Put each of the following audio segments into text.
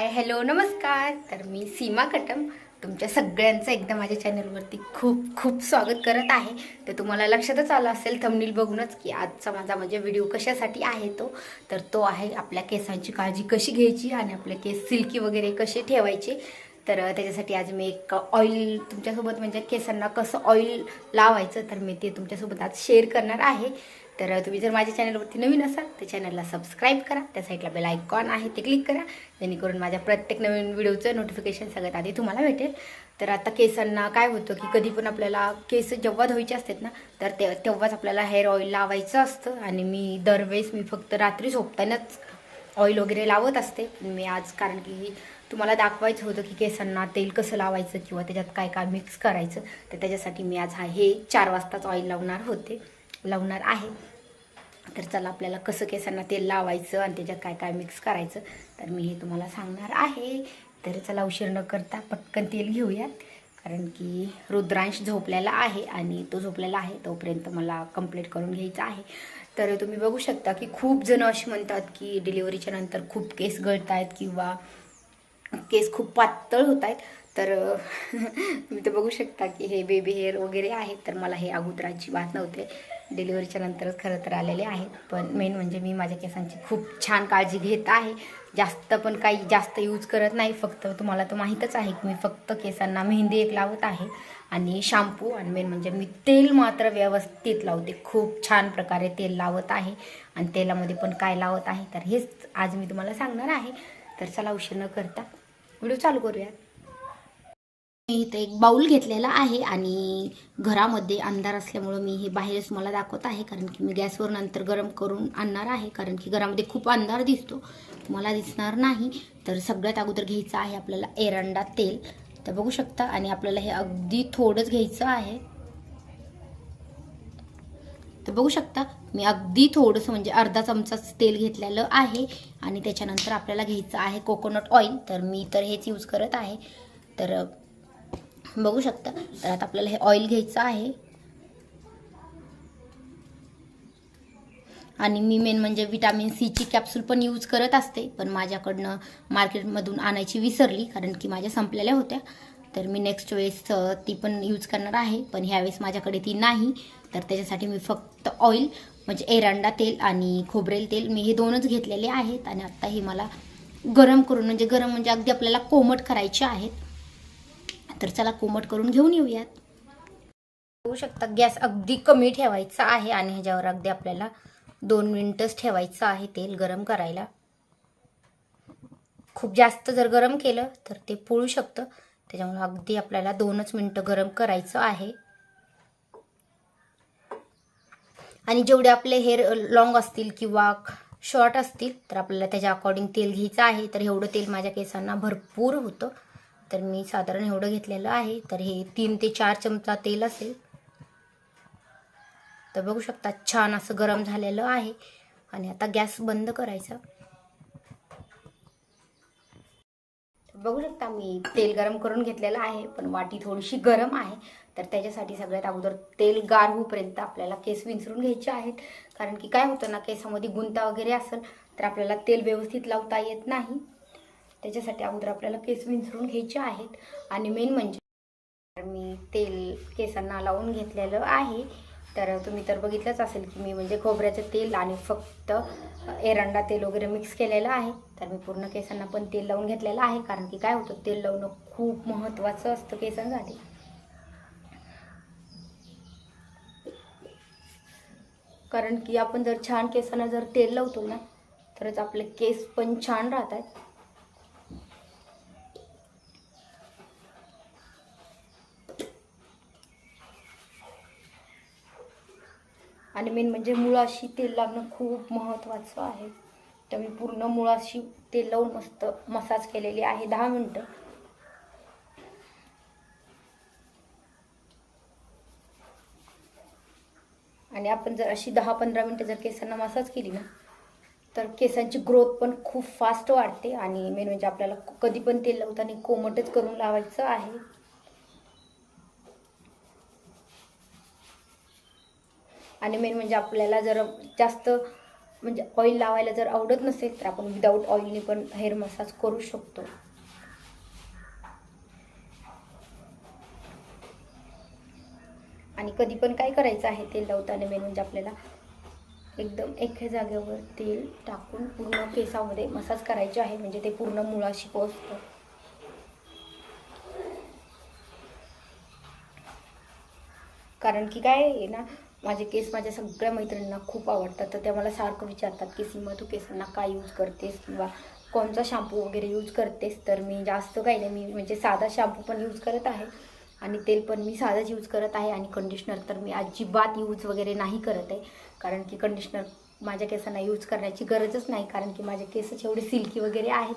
Hi hello नमस्कार. तर मी सीमा कटम. तुमच्या सगळ्यांचं एकदा माझ्या चॅनलवरती खूप खूप स्वागत करत आहे. तर तुम्हाला लक्षातच आलं असेल थंबनील बघूनच की आजचा माझा म्हणजे व्हिडिओ कशासाठी आहे तो. तर तो आहे आपल्या केसांची काळजी कशी घ्यायची आणि आपले केस सिल्की वगैरे कसे ठेवायचे. तर त्याच्यासाठी आज मी एक ऑइल तुमच्यासोबत म्हणजे केसांना कसं ऑइल लावायचं तर मी ते तुमच्यासोबत आज शेअर करणार आहे. तर तुम्ही जर माझ्या चॅनलवरती नवीन असाल तर चॅनलला सबस्क्राईब करा. त्या साईडला बेल आयकॉन आहे ते क्लिक करा. जेणेकरून माझ्या प्रत्येक नवीन व्हिडिओचं नोटिफिकेशन सगळ्यात आधी तुम्हाला भेटेल. तर आता केसांना काय होतं की कधी पण आपल्याला केस जेव्हा धुवायचे असतात ना तर ते तेव्हाच आपल्याला हेअर ऑइल लावायचं असतं. आणि मी दरवेळेस मी फक्त रात्री झोपतानाच ऑइल वगैरे लावत असते. मी आज कारण की तुम्हाला दाखवायचं होतं की केसांना तेल कसं लावायचं किंवा त्याच्यात काय काय मिक्स करायचं. तर त्याच्यासाठी मी आज हा हे चार वाजताच ऑइल लावणार होते. लावणार आहे. तर चला आपल्याला कसं केसांना तेल लावायचं आणि त्याच्यात काय काय मिक्स करायचं तर मी हे तुम्हाला सांगणार आहे. तर चला उशीर न करता पटकन तेल घेऊयात कारण की रुद्रांश झोपलेला आहे आणि तो झोपलेला आहे तोपर्यंत मला कंप्लीट करून घ्यायचा आहे. तर तुम्ही बघू शकता की खूप जण असे म्हणतात की डिलिव्हरीच्या नंतर खूप केस गळत आहेत किंवा केस खूप पातळ होत आहेत तर तुम्ही तर बघू शकता की हे बेबी हेअर वगैरे आहेत तर मला हे अगोदर अजिबात नव्हते. डिलिव्हरीच्या नंतरच खरं तर आलेले आहेत. पण मेन म्हणजे मी माझ्या केसांची खूप छान काळजी घेत आहे. जास्त पण काही जास्त यूज करत नाही. फक्त तुम्हाला तर माहीतच आहे की मी फक्त केसांना मेहंदी एक लावत आहे आणि शॅम्पू आणि मेन म्हणजे मी तेल मात्र व्यवस्थित लावते. खूप छान प्रकारे तेल लावत आहे आणि तेलामध्ये पण काय लावत आहे. तर हेच आज मी तुम्हाला सांगणार आहे. तर चला उशीर न करता व्हिडिओ चालू करूयात. मी इथे एक बाऊल घेतलेला आहे आणि घरामध्ये अंधार असल्यामुळं मी हे बाहेरच मला दाखवत आहे कारण की मी गॅसवर नंतर गरम करून आणणार आहे कारण की घरामध्ये खूप अंधार दिसतो. मला दिसणार नाही तर सगळ्यात अगोदर घ्यायचं आहे आपल्याला एरंडा तेल. तर बघू शकता आणि आपल्याला हे अगदी थोडंच घ्यायचं आहे. तर बघू शकता मी अगदी थोडंसं म्हणजे अर्धा चमचाच तेल घेतलेलं आहे. आणि त्याच्यानंतर आपल्याला घ्यायचं आहे कोकोनट ऑइल तर मी तर हेच यूज करत आहे. तर बघू शकता. तर आता आपल्याला हे ऑइल घ्यायचं आहे. आणि मी मेन म्हणजे विटॅमिन सीची कॅप्सूल पण यूज करत असते. पण माझ्याकडनं मार्केटमधून आणायची विसरली कारण की माझ्या संपलेल्या होत्या. तर मी नेक्स्ट वेळेस ती पण यूज करणार आहे. पण ह्यावेळेस माझ्याकडे ती नाही. तर त्याच्यासाठी मी फक्त ऑइल म्हणजे एरांडा तेल आणि खोबरेल तेल मी हे दोनच घेतलेले आहेत. आणि आत्ता हे मला गरम करून म्हणजे गरम म्हणजे अगदी आपल्याला कोमट करायचे आहेत. तर चला कोमट करून घेऊन येऊयात. होऊ शकता गॅस अगदी कमी ठेवायचा आहे आणि ह्याच्यावर अगदी आपल्याला दोन मिनटंच ठेवायचं आहे तेल गरम करायला. खूप जास्त जर गरम केलं तर ते पोळू शकतं. त्याच्यामुळे अगदी आपल्याला दोनच मिनटं गरम करायचं आहे. आणि जेवढे आपले हेअर लॉंग असतील किंवा शॉर्ट असतील तर आपल्याला त्याच्या अकॉर्डिंग तेल घ्यायचं आहे. तर एवढं तेल माझ्या केसांना भरपूर होतं. तर मी साधारण एवढं घेतलेलं आहे. तर हे तीन ते चार चमचा तेल असेल. तर बघू शकता छान असं गरम झालेलं आहे. आणि आता गॅस बंद करायचा. बघू शकता मी तेल गरम करून घेतलेलं आहे पण वाटी थोडीशी गरम आहे. तर त्याच्यासाठी सगळ्यात अगोदर तेल गार होईपर्यंत आपल्याला केस विंचरून घ्यायचे आहेत. कारण की काय होतं ना केसामध्ये गुंता वगैरे असेल तर आपल्याला तेल व्यवस्थित लावता येत नाही. त्याच्यासाठी अगोदर आपल्याला केस विंचरून घ्यायचे आहेत. आणि मेन म्हणजे मी तेल केसांना लावून घेतलेलं आहे. तर तुम्ही तर बघितलंच असेल की मी म्हणजे खोबऱ्याचं तेल आणि फक्त एरंडा तेल वगैरे मिक्स केलेलं आहे. तर मी पूर्ण केसांना पण तेल लावून घेतलेलं आहे. कारण की काय होतं तेल लावणं खूप महत्त्वाचं असतं केसांसाठी. कारण की आपण जर छान केसांना जर तेल लावतो ना तरच आपले केस पण छान राहतात. आणि मेन म्हणजे मुळाशी तेल लागणं खूप महत्त्वाचं आहे. तर मी पूर्ण मुळाशी तेल लावून मस्त मसाज केलेली आहे. दहा मिनटं. आणि आपण जर अशी दहा पंधरा मिनटं जर केसांना मसाज केली ना तर केसांची ग्रोथ पण खूप फास्ट वाढते. आणि मेन म्हणजे आपल्याला कधी पण तेल लावताना कोमटच करून लावायचं आहे. आणि मेन म्हणजे आपल्याला जर जास्त म्हणजे ऑइल लावायला जर आवडत नसेल तर आपण विदाऊट ऑइलने पण हेअर मसाज करू शकतो. आणि कधी पण काय करायचं आहे तेल लावताना मेन म्हणजे आपल्याला एकदम एका जागेवर तेल टाकून पूर्ण केसामध्ये मसाज करायचे आहे म्हणजे ते पूर्ण मुळाशी पोचतं कारण की काय आहे ना माझे केस माझ्या सगळ्या मैत्रिणींना खूप आवडतात. तर त्या मला सारखं विचारतात की सीमा तू केसांना काय यूज करतेस? किंवा कोणता शॅम्पू वगैरे यूज करतेस? तर मी जास्त काही नाही. मी म्हणजे साधा शॅम्पू पण यूज करत आहे आणि तेल पण मी साधंच यूज करत आहे आणि कंडिशनर तर मी अजिबात यूज वगैरे नाही करत आहे. कारण की कंडिशनर माझ्या केसांना यूज करण्याची गरजच नाही. कारण की माझे केसच एवढे सिल्की वगैरे आहेत.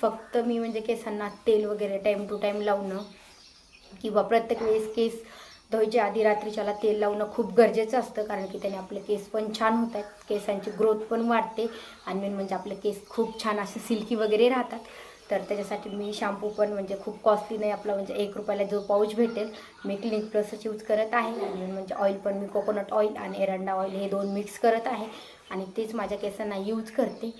फक्त मी म्हणजे केसांना तेल वगैरे टाईम टू टाईम लावणं किंवा प्रत्येक वेळेस केस धुवायच्या आधी रात्रीच्याला तेल लावणं खूप गरजेचं असतं कारण की त्याने आपले केस पण छान होत आहेत केसांची ग्रोथ पण वाढते आणि मेन म्हणजे आपले केस खूप छान असे सिल्की वगैरे राहतात. तर त्याच्यासाठी मी शॅम्पू पण म्हणजे खूप कॉस्टली नाही आपला म्हणजे एक रुपयाला जो पाऊच भेटेल मी क्लिनिक प्लसच यूज करत आहे. आणि म्हणजे ऑइल पण मी कोकोनट ऑइल आणि एरंडा ऑइल हे दोन मिक्स करत आहे. आणि तेच माझ्या केसांना यूज करते.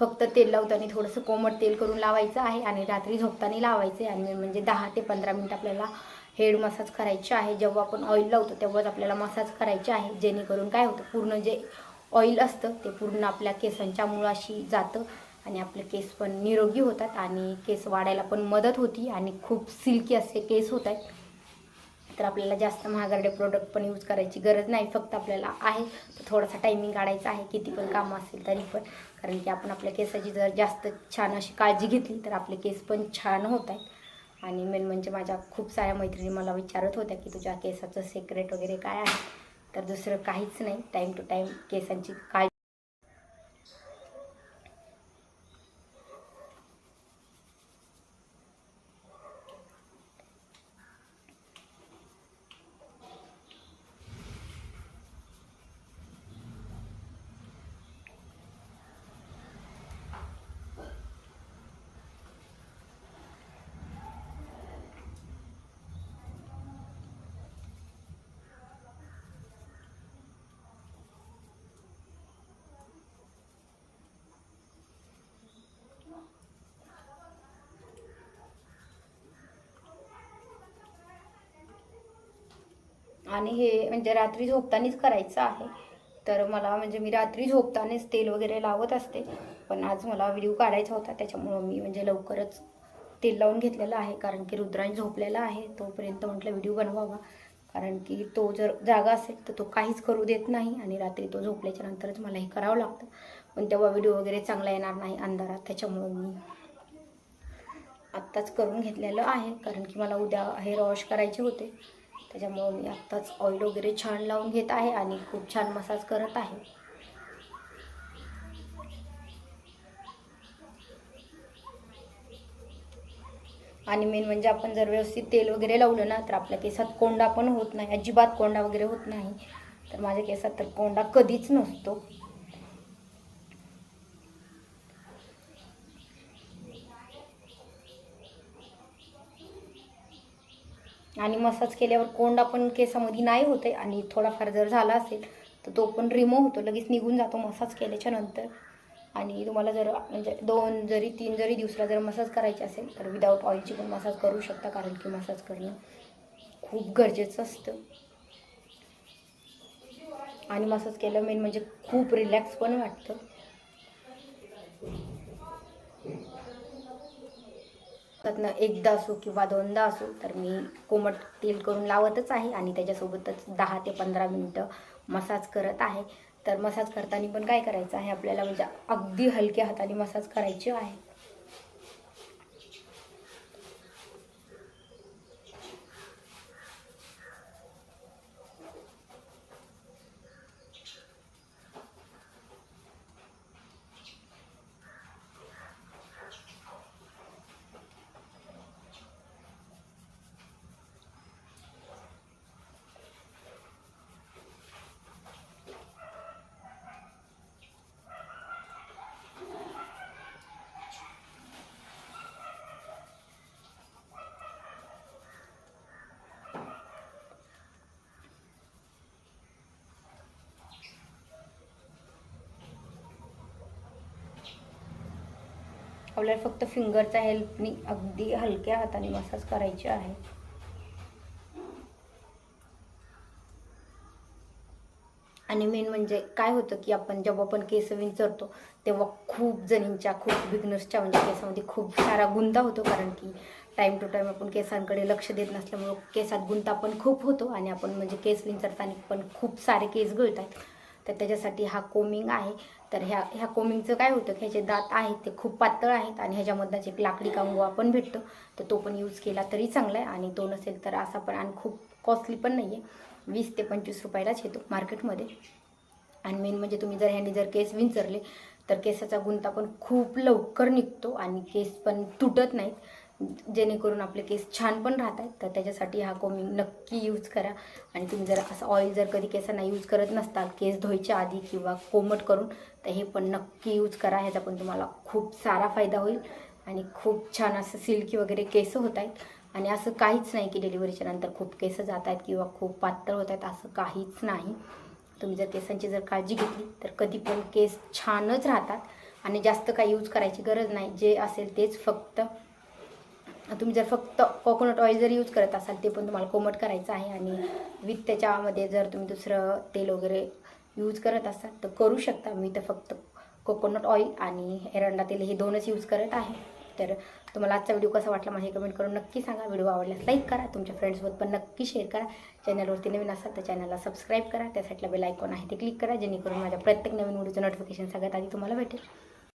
फक्त तेल लावताना थोडंसं कोमट तेल करून लावायचं आहे आणि रात्री झोपताना लावायचे. आणि म्हणजे दहा ते पंधरा मिनिट आपल्याला हेड मसाज करायचे आहे. जेव्हा आपण ऑइल लावतो तेव्हाच आपल्याला मसाज करायचे आहे. जेणेकरून काय होतं पूर्ण जे ऑइल असतं ते पूर्ण आपल्या केसांच्या मुळाशी जातं आणि आपले केस पण निरोगी होतात आणि केस वाढायला पण मदत होती आणि खूप सिल्की असे केस होत आहेत. तर आपल्याला जास्त महागडे प्रोडक्ट पण यूज करायची गरज नाही फक्त आपल्याला आहे. तर थोडासा टायमिंग काढायचा आहे किती पण काम असेल तरी पण. कारण की आपण आपल्या केसाची जर जास्त छान अशी काळजी घेतली तर आपले केस पण छान होत आहेत. आणि मेन म्हणजे माझ्या खूप साऱ्या मैत्रिणी मला विचारत होत्या की तुझ्या केसाचं सिक्रेट वगैरे काय आहे? तर दुसरं काहीच नाही. टाईम टू टाईम केसांची काळजी आणि हे म्हणजे रात्री झोपतानाच करायचं आहे. तर मला म्हणजे मी रात्री झोपतानाच तेल वगैरे लावत असते. पण आज मला व्हिडिओ काढायचा होता त्याच्यामुळं मी म्हणजे लवकरच तेल लावून घेतलेलं आहे. कारण की रुद्रांश झोपलेला आहे तोपर्यंत म्हटलं व्हिडिओ बनवावा. कारण की तो जर जागा असेल तर तो काहीच करू देत नाही आणि रात्री तो झोपल्याच्या नंतरच मला हे करावं लागतं. पण तेव्हा व्हिडिओ वगैरे चांगला येणार नाही अंधारात त्याच्यामुळं मी आत्ताच करून घेतलेलं आहे. कारण की मला उद्या हेअर वॉश करायचे होते. त्याच्यामुळं मी आत्ताच ऑइल वगैरे छान लावून घेत आहे आणि खूप छान मसाज करत आहे. आणि मेन म्हणजे आपण जर व्यवस्थित तेल वगैरे लावलं ना तर आपल्या केसात कोंडा पण होत नाही अजिबात कोंडा वगैरे होत नाही. तर माझ्या केसात तर कोंडा कधीच नसतो. आणि मसाज केल्यावर कोंडा पण केसामध्ये नाही होते आणि थोडाफार जर झाला असेल तर तो पण रिमूव्ह होतो. लगेच निघून जातो मसाज केल्याच्यानंतर. आणि तुम्हाला जर म्हणजे दोन जरी तीन जरी दिवसाला जर मसाज करायची असेल तर विदाऊट ऑइलची पण मसाज करू शकता कारण की मसाज करणं खूप गरजेचं असतं. आणि मसाज केलं मेन म्हणजे खूप रिलॅक्स पण वाटतं. त्यातनं एकदा असो किंवा दोनदा असो तर मी कोमट तेल करून लावतच आहे आणि त्याच्यासोबतच दहा ते पंधरा मिनटं मसाज करत आहे. तर मसाज करताना पण काय करायचं आहे? आपल्याला म्हणजे अगदी हलक्या हाताने मसाज करायची आहे. आपल्याला फक्त फिंगरचा हेल्पनी अगदी हलक्या हाताने मसाज करायचे आहे. आणि मेन म्हणजे काय होतं की आपण जेव्हा आपण केस विंचरतो तेव्हा खूप जणींच्या खूप बिगनर्सच्या म्हणजे केसामध्ये खूप सारा गुंता होतो. कारण की टाईम टू टाईम आपण केसांकडे लक्ष देत नसल्यामुळं केसात गुंता पण खूप होतो आणि आपण म्हणजे केस विंचरताना पण खूप सारे केस गळत आहेत तर त्याच्यासाठी हा कोमिंग आहे. तर ह्या ह्या कोमिंगचं काय होतं की ह्याचे दात आहेत ते खूप पातळ आहेत आणि ह्याच्यामधलाच एक लाकडी कांगवा पण भेटतो तर तो पण यूज केला तरी चांगला आहे. आणि तो नसेल तर असा पण आणि खूप कॉस्टली पण नाही आहे वीस ते पंचवीस रुपयालाच येतो मार्केटमध्ये आणि मेन म्हणजे तुम्ही जर ह्याने जर केस विंचरले तर केसाचा गुंता पण खूप लवकर निघतो आणि केस पण तुटत नाहीत. जेणेकरून आपले केस छान पण राहत आहेत तर त्याच्यासाठी हा कोमिंग नक्की यूज करा. आणि तुम्ही जर असं ऑइल जर कधी केसांना यूज करत नसताल केस धुवायच्या आधी किंवा कोमट करून तर हे पण नक्की यूज करा. ह्याचा पण तुम्हाला खूप सारा फायदा होईल. आणि खूप छान असं सिल्की वगैरे केस होत आहेत. आणि असं काहीच नाही की डिलिव्हरीच्या नंतर खूप केस जात आहेत किंवा खूप पातळ होत आहेत असं काहीच नाही. तुम्ही जर केसांची जर काळजी घेतली तर कधी पण केस छानच राहतात. आणि जास्त काही यूज करायची गरज नाही. जे असेल तेच फक्त तुम्ही जर फक्त कोकोनट ऑइल जर यूज करत असाल ते पण तुम्हाला कोमट करायचं आहे आणि विथ त्याच्यामध्ये जर तुम्ही दुसरं तेल वगैरे यूज करत असाल तर करू शकता. मी तर फक्त कोकोनट ऑइल आणि एरंडा तेल हे दोनच यूज करत आहे. तर तुम्हाला आजचा व्हिडिओ कसा वाटला माझे कमेंट करून नक्की सांगा. व्हिडिओ आवडल्यास लाईक करा. तुमच्या फ्रेंड्ससोबत पण नक्की शेअर करा. चॅनलवरती नवीन असाल तर चॅनलला सबस्क्राईब करा. त्यासाठी बेल आयकॉन आहे ते क्लिक करा. जेणेकरून माझ्या प्रत्येक नवीन व्हिडिओचं नोटिफिकेशन सगळ्यात आधी तुम्हाला भेटेल.